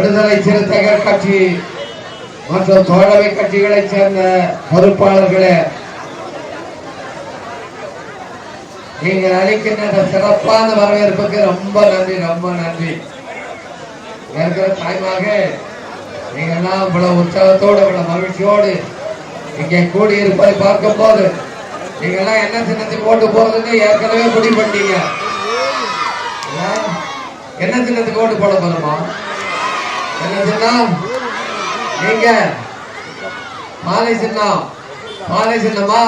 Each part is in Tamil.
விடுதலை சிறுத்தைகள் கட்சி மற்றும் தோழமை கட்சிகளைச் சேர்ந்த பொறுப்பாளர்களே நீங்கள் அளிக்கின்ற சிறப்பான வரவேற்புக்கு ரொம்ப நன்றி ரொம்ப நன்றி. இருக்கிற தாய்மாக நீங்க எல்லாம் இவ்வளவு உற்சாகத்தோடு இவ்வளவு மகிழ்ச்சியோடு இங்கே கூடி இருப்பதை பார்க்கும் போது நீங்க எல்லாம் என்ன சின்னத்தி போட்டு போறதுன்னு ஏற்கனவே முடிவு பண்ணீங்க என்ன சின்னத்துக்கு ஓட்டு போட போறோமா? என்ன சின்னம் நீங்க மாலை சின்னம். மாலை சின்னமா?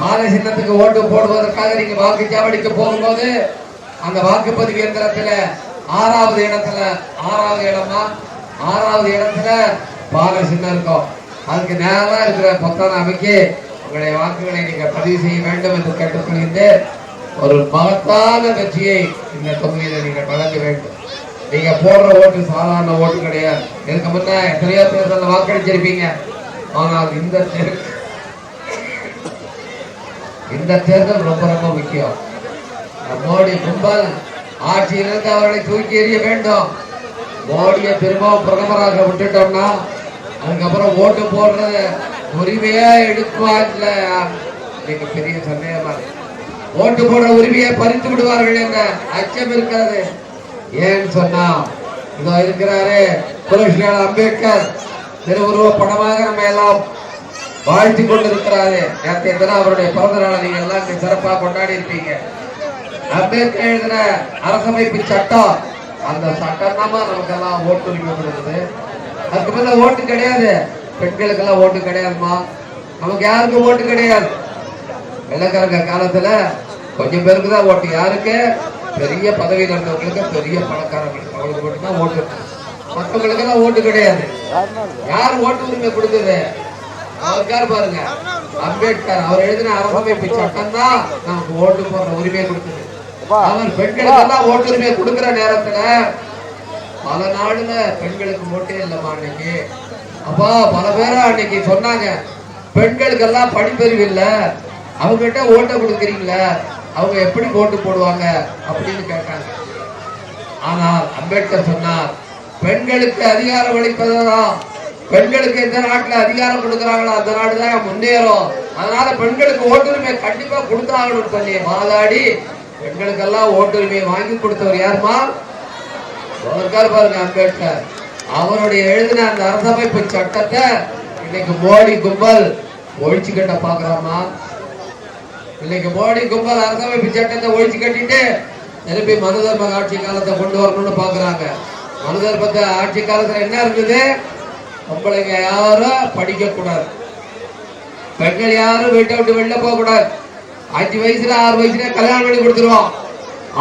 மாலை சின்னத்துக்கு ஓட்டு போடுவதற்காக நீங்க வாக்குச்சாவடிக்கு போகும்போது அந்த வாக்குப்பதிவு இயந்திரத்துல ஆறாவது இடத்துல ஆறாவது இடமா ஆறாவது இடத்துல மாலை சின்னம் இருக்கும். அதுக்கு நேரம் இருக்கிற பொத்தான அமைக்கு உங்களுடைய வாக்குகளை நீங்க பதிவு செய்ய வேண்டும் என்று கேட்டுக்கொள்கின்ற ஒரு மகத்தான கட்சியை இந்த தொகுதியில நீங்கள் வழங்க வேண்டும். நீங்க போடுற ஓட்டு சாதாரண ஓட்டு கிடையாது. இதுக்கு முன்ன எத்தனையோ தேர்தலில் வாக்களிச்சிருப்பீங்க ஆனால் இந்த இந்த தேர்தல் ரொம்ப ரொம்ப முக்கியம். மோடி கும்பல் ஆட்சியிலிருந்து அவர்களை தூக்கி எறிய வேண்டும். மோடியை திரும்பவும் பிரதமராக விட்டுட்டோம்னா அதுக்கப்புறம் ஓட்டு போடுறது உரிமையா எடுக்குவா இல்ல? நீங்க பெரிய சந்தேகமா ஓட்டு போடுற உரிமையை பறித்து விடுவார்கள் என்ற அச்சம் இருக்கிறது. ஏன்னு சொன்னா இதோ இருக்கிறாரு புரட்சியாளர் அம்பேத்கர். திருவுருவ படமாக நம்ம எல்லாம் வாழ்த்தி கொண்டிருக்கிறாரு. நேற்றைய தினம் அவருடைய பிறந்த நாளை நீங்க எல்லாம் சிறப்பாக கொண்டாடி இருப்பீங்க. அம்பேத்கர் எழுதின அரசமைப்பு சட்டம் அந்த சட்டம் தான் நமக்கெல்லாம் ஓட்டுரிமை கொடுக்குது அதுக்கு மேல ஓட்டு கிடையாது. பெண்களுக்கெல்லாம் ஓட்டு கிடையாதுமா? நமக்கு யாருக்கும் ஓட்டு கிடையாது? வெள்ளக்காரங்க காலத்துல கொஞ்சம் பேருக்கு தான் ஓட்டு. யாருக்கு? பெரிய பதவியில் இருந்தவங்களுக்கு பெரிய பணக்காரங்களுக்கு அவங்களுக்கு மட்டும்தான் ஓட்டு. மற்றவங்களுக்கு எல்லாம் ஓட்டு கிடையாது. யார் ஓட்டு உரிமை கொடுத்தது அவர் பாருங்க? அம்பேத்கர். அவர் எழுதின அரசமைப்பு சட்டம் தான் நமக்கு ஓட்டு போடுற உரிமை கொடுத்தது அவர் பெண்களுக்கு எல்லாம் ஓட்டுரிமை கொடுக்குற நேரத்துல பல நாடுல பெண்களுக்கு ஓட்டே இல்லைம்மா அன்னைக்கு. அப்பா பல பேரா அன்னைக்கு சொன்னாங்க பெண்களுக்கெல்லாம் படிப்பறிவு இல்ல. அவங்ககிட்ட ஓட்டை கொடுக்குறீங்களா. அவங்க எப்படி ஓட்டு போடுவாங்க அப்படின்னு கேட்டாங்க. ஆனால் அம்பேத்கர் சொன்னார் பெண்களுக்கு அதிகாரம் அளிப்பதுதான். பெண்களுக்கு எந்த நாட்டுல அதிகாரம் கொடுக்குறாங்களோ அந்த நாடு தான் முன்னேறும். அதனால பெண்களுக்கு ஓட்டுரிமை கண்டிப்பா கொடுத்தாங்கன்னு சொல்லி வாதாடி பெண்களுக்கெல்லாம் ஓட்டுரிமையை வாங்கி கொடுத்தவர் யாருமா? இருக்கார் பாருங்க அம்பேத்கர். அவருடைய எழுதின அந்த அரசமைப்பு சட்டத்தை இன்னைக்கு மோடி கும்பல் ஒழிச்சுக்கிட்ட பாக்குறாமா இன்னைக்கு மோடி கும்பல் அரசமைப்பு சட்டத்தை ஒழிச்சு கட்டிட்டு திருப்பி மனுதர்ம ஆட்சி காலத்தை கொண்டு வரணும்னு பாக்குறாங்க மனுதர்மத்தை ஆட்சி காலத்துல என்ன இருந்தது? பொம்பளைங்க யாரும் படிக்க கூடாது. பெண்கள் யாரும் வீட்டை விட்டு வெளில போக கூடாது. அஞ்சு வயசுல ஆறு வயசுல கல்யாணம் பண்ணி கொடுத்துருவோம்.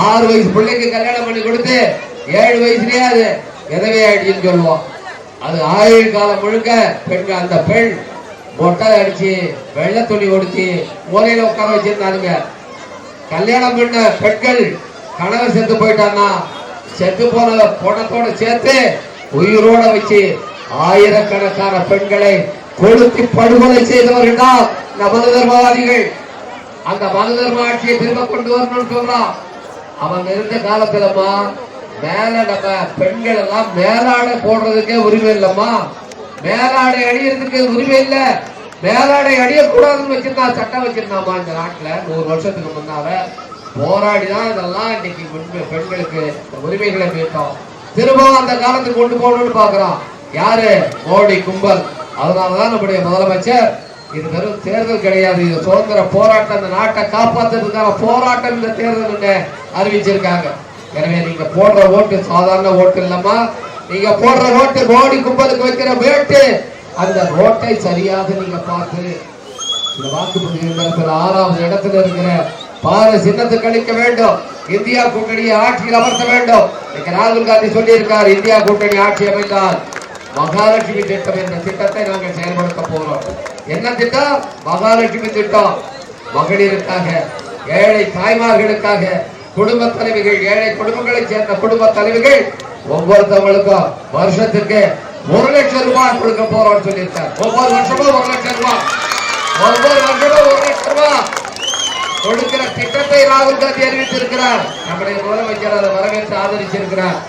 ஆறு வயசு பிள்ளைக்கு கல்யாணம் பண்ணி கொடுத்து ஏழு வயசுலயே அது விதவை ஆயிடுச்சுன்னு சொல்லுவோம். அது ஆயுள் காலம் முழுக்க பெண்கள் அந்த பெண் மொட்டை அடிச்சு வெள்ளை துணி உடுத்தி மூலையில உட்கார வச்சிருந்தானுங்க. கல்யாணம் பண்ண பெண்கள் கணவர் செத்து போயிட்டான்னா செத்து போன பணத்தோட சேர்த்து உயிரோட வச்சு ஆயிரக்கணக்கான பெண்களை கொளுத்தி படுகொலை செய்தவர்கள் தான் இந்த மத தர்மவாதிகள். அந்த மத தர்ம ஆட்சியை திரும்ப கொண்டு வரணும்னு சொல்றான் அவங்க இருந்த காலத்துலமா மேல நம்ம பெண்கள் எல்லாம் மேலாட போடுறதுக்கே உரிமை இல்லம்மா. மேலாடை அணியறதுக்கு உரிமை இல்ல. மேலாடை அணியக்கூடாதுன்னு வச்சிருந்தா சட்டம் வச்சிருந்தாமா இந்த நாட்டுல? நூறு வருஷத்துக்கு முன்னால. போராடி தான் இதெல்லாம் இன்னைக்கு முன்பு பெண்களுக்கு இந்த உரிமைகளை மீட்டோம். திரும்பவும் அந்த காலத்துக்கு கொண்டு போகணும்னு பாக்குறோம். யாரு? மோடி கும்பல். அதனாலதான் நம்முடைய முதலமைச்சர் இது வெறும் தேர்தல் கிடையாது. இது சுதந்திர போராட்டம். இந்த நாட்டை காப்பாத்துறதுக்கான போராட்டம் இந்த தேர்தல் அறிவிச்சிருக்காங்க. எனவே நீங்க போடுற ஓட்டு சாதாரண ஓட்டு இல்லம்மா. நீங்க போடுற ரோட்டு மோடி கும்பலுக்கு வைக்கிற வேட்டு அந்த ரோட்டை சரியாக நீங்க பார்த்து இந்த வாக்குப்பதிவு ஆறாவது இடத்துல இருக்கிற பாரு சின்னத்துக்கு அளிக்க வேண்டும். இந்தியா கூட்டணியை ஆட்சியில் அமர்த்த வேண்டும் இன்னைக்கு ராகுல் காந்தி சொல்லியிருக்கார். இந்தியா கூட்டணி ஆட்சி அமைந்தால் மகாலட்சுமி திட்டம் என்ற திட்டத்தை நாங்கள் செயல்படுத்த போறோம். என்ன திட்டம்? மகாலட்சுமி திட்டம். மகளிருக்காக ஏழை தாய்மார்களுக்காக குடும்ப தலைவிகள் ஏழை குடும்பங்களைச் சேர்ந்த குடும்ப தலைவிகள் ஒவ்வொருத்தவங்களுக்கும் வருஷத்துக்கு ஒரு லட்சம் ரூபாய் கொடுக்க போறோம்னு சொல்லியிருக்கார். ஒவ்வொரு வருஷமும் ஒரு லட்சம் ரூபாய். ஒவ்வொரு வருஷமும் ஒரு லட்சம் ரூபாய். கொடுக்கிற திட்டத்தை ராகுல் காந்தி அறிவித்திருக்கிறார். நம்முடைய முதலமைச்சர் அதை வரவேற்று ஆதரிச்சிருக்கிறார்.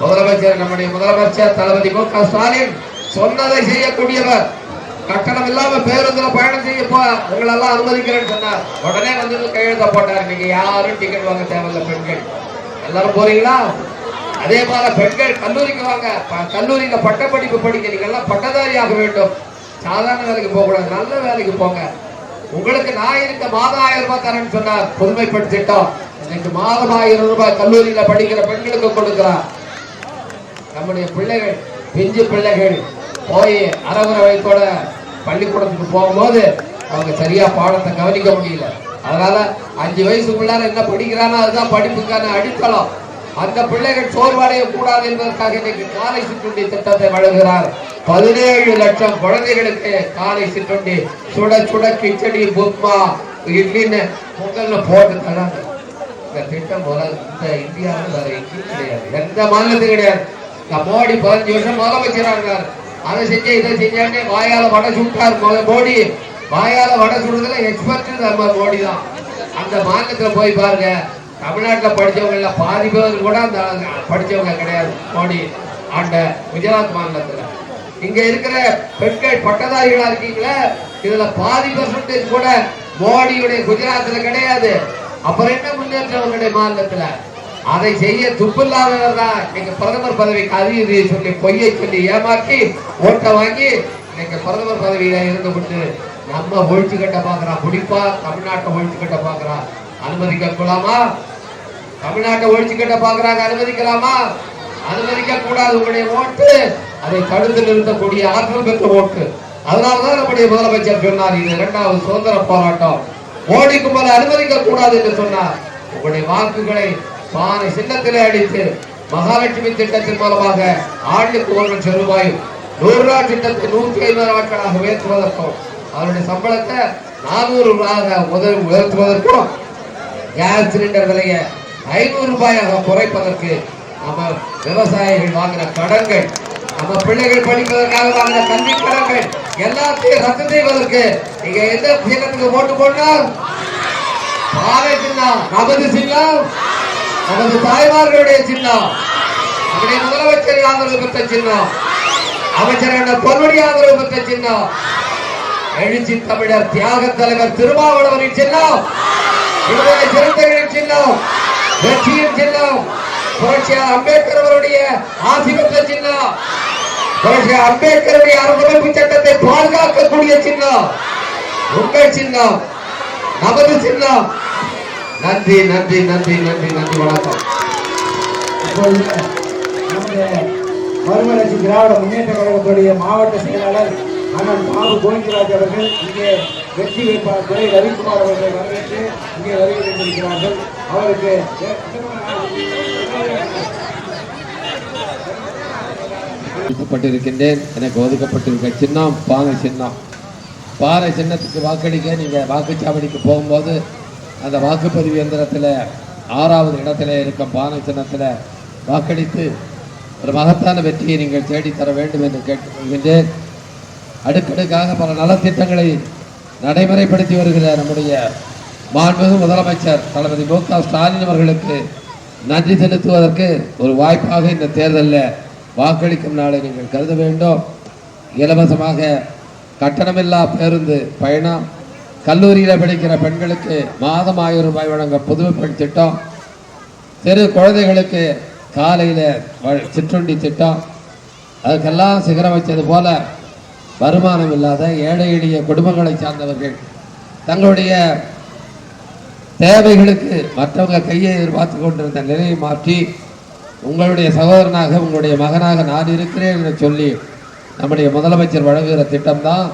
முதலமைச்சர் நம்முடைய முதலமைச்சர் தளபதி மு க ஸ்டாலின் சொன்னதை செய்யக்கூடியவர். கட்டணம் இல்லாம பேருந்துல பயணம் செய்ய போ உங்களெல்லாம் அனுமதிக்கிறேன்னு சொன்னார். உடனே வந்து கையெழுத்த போட்டார். நீங்க யாரும் டிக்கெட் வாங்க தேவையில்ல பெண்கள். எல்லாரும் போறீங்களா? அதே போல பெண்கள் கல்லூரிக்கு வாங்க. கல்லூரியில பட்டப்படிப்பு படிக்க நீங்க எல்லாம் பட்டதாரி ஆக வேண்டும். சாதாரண வேலைக்கு போக கூடாது நல்ல வேலைக்கு போங்க. உங்களுக்கு நான் இருக்க மாதம் ஆயிரம் ரூபாய் தரேன்னு சொன்னார் புதுமைப்பட்டு திட்டம். இன்னைக்கு மாதம் ஆயிரம் ரூபாய் கல்லூரியில படிக்கிற பெண்களுக்கு கொடுக்கிறார். நம்முடைய பிள்ளைகள் பிஞ்சு பிள்ளைகள் போய் அரவர வயத்தோட பள்ளிக்கூடத்துக்கு போகும்போது அவங்க சரியா பாடத்தை கவனிக்க முடியல. அதனால அஞ்சு வயசுக்குள்ளார என்ன படிக்கிறானோ அதுதான் படிப்புக்கான அடித்தளம். அந்த பிள்ளைகள் சோர்வடைய கூடாது என்பதற்காக இன்னைக்கு காலை சிற்றுண்டி திட்டத்தை வழங்குகிறார். பதினேழு லட்சம் குழந்தைகளுக்கு காலை சிற்றுண்டி. சுட சுட கிச்சடி புத்மா இட்லின்னு பொங்கல்ல போட்டு தராங்க. இந்த திட்டம் போல இந்த இந்தியாவில் வேற எங்கேயும் கிடையாது. எந்த மாநிலத்திலும் கிடையாது. இந்த மோடி பதினஞ்சு வருஷம் முதலமைச்சரா இருந்தார். அதை செஞ்ச இதை செஞ்சாங்க. வாயால வடை சுட்டார் மொத மோடி. வாயால வடை சுடுறதுல எக்ஸ்பர்ட் நம்ம மோடி தான் அந்த மாநிலத்துல போய் பாருங்க. தமிழ்நாட்டில் படித்தவங்க இல்ல பாதி பேர் கூட அந்த படிச்சவங்க கிடையாது மோடி. ஆண்ட குஜராத் மாநிலத்துல. இங்க இருக்கிற பெண்கள் பட்டதாரிகளா இருக்கீங்களே இதில் பாதி பர்சன்டேஜ் கூட மோடியுடைய குஜராத்தில் கிடையாது. அப்புறம் என்ன முன்னேற்றம் உங்களுடைய மாநிலத்துல? அதை செய்ய துப்பில்லாதவர் தான். நீங்க பிரதமர் பதவிக்கு அறியுது சொல்லி பொய்யை சொல்லி ஏமாற்றி ஓட்டை வாங்கி இன்னைக்கு பிரதமர் பதவியில இருந்து கொண்டு நம்ம ஒழிச்சு கட்ட பாக்குறான் முடிப்பா தமிழ்நாட்டை ஒழிச்சு கட்ட பாக்குறான் அனுமதிக்க கூடாமா? தமிழ்நாட்டை ஒழிச்சு கட்ட பாக்குறாங்க அனுமதிக்கலாமா? அனுமதிக்க கூடாது உங்களுடைய ஓட்டு. அதை தடுத்து நிறுத்தக்கூடிய ஆற்றல் பெற்ற ஓட்டு. அதனாலதான் நம்முடைய முதலமைச்சர் சொன்னார் இது இரண்டாவது சுதந்திர போராட்டம். மோடிக்கு போல அனுமதிக்க கூடாது என்று சொன்னார். உங்களுடைய வாக்குகளை பானை சின்னத்திலே அடித்து மகாலட்சுமி திட்டத்தின் மூலமாக ஆண்டுக்கு ஒரு லட்சம் ரூபாய் நூறு நாள் திட்டத்தை நூத்தி ஐம்பது நாட்களாக உயர்த்துவதற்கும் அவருடைய சம்பளத்தை நானூறு ரூபாய் உதவி உயர்த்துவதற்கும் கேஸ் சிலிண்டர் விலையை ஐநூறு ரூபாயாக குறைப்பதற்கு நம்ம விவசாயிகள் வாங்கின கடன்கள் நம்ம பிள்ளைகள் படிப்பதற்காக வாங்கின கல்வி கடன்கள் எல்லாத்தையும் ரத்து செய்வதற்கு நீங்க எந்த சின்னத்துக்கு ஓட்டு போடணும் பாறை சின்னம் நமது சின்னம் நமது தாய்மார்களுடைய சின்னம் நம்முடைய முதலமைச்சர் ஆதரவு பெற்ற சின்னம் அமைச்சரான பொன்முடி ஆதரவு பெற்ற சின்னம். எழுச்சி தமிழர் தியாக தலைவர் திருமாவளவனின் சின்னம் இவருடைய சிறுத்தைகளின் சின்னம். வெற்றியின் சின்னம் புரட்சியார் அம்பேத்கர் அவருடைய ஆசி பெற்ற சின்னம். புரட்சியார் அம்பேத்கருடைய அரசமைப்பு சட்டத்தை பாதுகாக்கக்கூடிய சின்னம். உங்கள் சின்னம். நமது சின்னம். நன்றி நன்றி நன்றி நன்றி நன்றி வணக்கம். மறுமலர்ச்சி திராவிட முன்னேற்ற கழகத்துடைய மாவட்ட செயலாளர் அண்ணன் பாபு கோவிந்தராஜ் அவர்கள் இங்கே வெற்றி வேட்பாளர் துறை ரவிக்குமார் அவர்களை வரவேற்று இங்கே வருகை தந்திருக்கிறார்கள். அவருக்கு ஒதுக்கப்பட்டிருக்கின்றேன். எனக்கு ஒதுக்கப்பட்டிருக்க சின்னம் பானை சின்னம். பாறை சின்னத்துக்கு வாக்களிக்க நீங்கள் வாக்குச்சாவடிக்கு போகும்போது அந்த வாக்குப்பதிவு எந்திரத்தில் ஆறாவது இடத்துல இருக்கும் பானை சின்னத்தில் வாக்களித்து ஒரு மகத்தான வெற்றியை நீங்கள் தேடித்தர வேண்டும் என்று கேட்டுக்கொள்கின்றேன். அடுக்கடுக்காக பல நலத்திட்டங்களை நடைமுறைப்படுத்தி வருகிற நம்முடைய மாண்புமிகு முதலமைச்சர் தளபதி மு க ஸ்டாலின் அவர்களுக்கு நன்றி செலுத்துவதற்கு ஒரு வாய்ப்பாக இந்த தேர்தலில் வாக்களிக்கும் நாளை நீங்கள் கருத வேண்டும். இலவசமாக கட்டணமில்லா பேருந்து பயணம் கல்லூரியில் படிக்கிற பெண்களுக்கு மாதம் ஆயிரம் ரூபாய் வழங்க புதுமை பெண் திட்டம் சிறு குழந்தைகளுக்கு காலையில் சிற்றுண்டி திட்டம் அதுக்கெல்லாம் சிகரம் வச்சது போல வருமானம் இல்லாத ஏழை எளிய குடும்பங்களை சார்ந்தவர்கள் தங்களுடைய தேவைகளுக்கு மற்றவங்க கையை எதிர்பார்த்து கொண்டிருந்த நிலையை மாற்றி உங்களுடைய சகோதரனாக உங்களுடைய மகனாக நான் இருக்கிறேன் என்று சொல்லி நம்முடைய முதலமைச்சர் வழங்குகிற திட்டம்தான்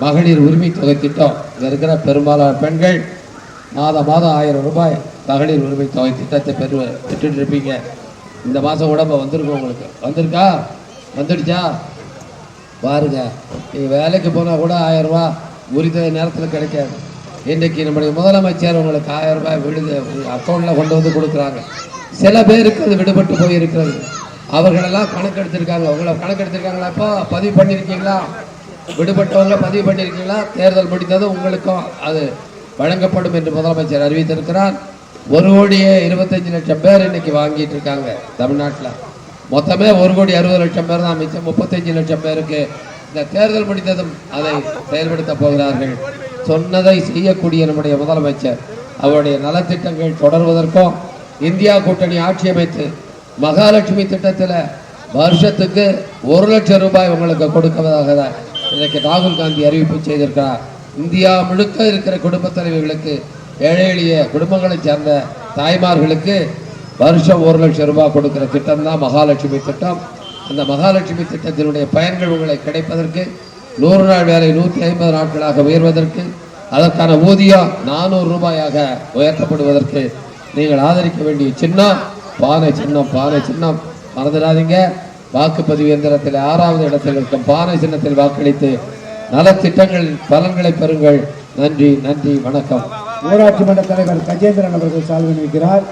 மகளிர் உரிமை தொகை திட்டம். இங்கே இருக்கிற பெரும்பாலான பெண்கள் மாதம் மாதம் ஆயிரம் ரூபாய் மகளிர் உரிமை தொகை திட்டத்தை பெரு பெற்றுட்டு இருப்பீங்க. இந்த மாதம் உடம்பு வந்திருக்கும் உங்களுக்கு? வந்திருக்கா? வந்துடுச்சா? பாருங்க நீ வேலைக்கு போனால் கூட ஆயிரம் ரூபாய் உரித்த நேரத்தில் கிடைக்காது. இன்றைக்கு நம்முடைய முதலமைச்சர் உங்களுக்கு ஆயிரம் ரூபாய் விடுது. அக்கௌண்ட்டில் கொண்டு வந்து கொடுக்குறாங்க. சில பேருக்கு அது விடுபட்டு போயிருக்கிறது. அவர்களெல்லாம் கணக்கெடுத்திருக்காங்க. உங்களை கணக்கெடுத்திருக்காங்களா இப்போ? பதிவு பண்ணியிருக்கீங்களா? விடுபட்டவங்க பதிவு பண்ணியிருக்கீங்களா? தேர்தல் முடிந்தது உங்களுக்கும் அது வழங்கப்படும் என்று முதலமைச்சர் அறிவித்திருக்கிறார். ஒரு கோடியே இருபத்தஞ்சு லட்சம் பேர் இன்னைக்கு வாங்கிட்டு இருக்காங்க தமிழ்நாட்டில். மொத்தமே ஒரு கோடி அறுபது லட்சம் பேர் தான் மிச்சம் முப்பத்தஞ்சு லட்சம் பேருக்கு இந்த தேர்தல் முடிந்ததும் அதை செயல்படுத்த போகிறார்கள். சொன்னதை செய்யக்கூடிய நம்முடைய முதலமைச்சர் அவருடைய நலத்திட்டங்கள் தொடர்வதற்கும் இந்தியா கூட்டணி ஆட்சி அமைத்து மகாலட்சுமி திட்டத்தில் வருஷத்துக்கு ஒரு லட்சம் ரூபாய் உங்களுக்கு கொடுப்பதாக தான் இன்றைக்கு ராகுல் காந்தி அறிவிப்பு செய்திருக்கிறார். இந்தியா முழுக்க இருக்கிற குடும்பத் தலைவர்களுக்கு ஏழை எளிய குடும்பங்களைச் சேர்ந்த தாய்மார்களுக்கு வருஷம் ஒரு லட்சம் ரூபாய் கொடுக்குற திட்டம் தான் மகாலட்சுமி திட்டம். அந்த மகாலட்சுமி திட்டத்தினுடைய பயன்கள் உங்களை கிடைப்பதற்கு நூறு நாள் வேலை நூற்றி ஐம்பது நாட்களாக உயர்வதற்கு அதற்கான ஊதியம் நானூறு ரூபாயாக உயர்த்தப்படுவதற்கு நீங்கள் ஆதரிக்க வேண்டிய சின்னம் பானை சின்னம் பானை சின்னம். மறந்துடாதீங்க. வாக்குப்பதிவு எந்திரத்தில் ஆறாவது இடத்தில் இருக்கும் பானை சின்னத்தில் வாக்களித்து நலத்திட்டங்கள் பலன்களை பெறுங்கள். நன்றி நன்றி வணக்கம். ஊராட்சி மன்ற தலைவர் கஜேந்திரன் அவர்கள் சால்வன் வைக்கிறார்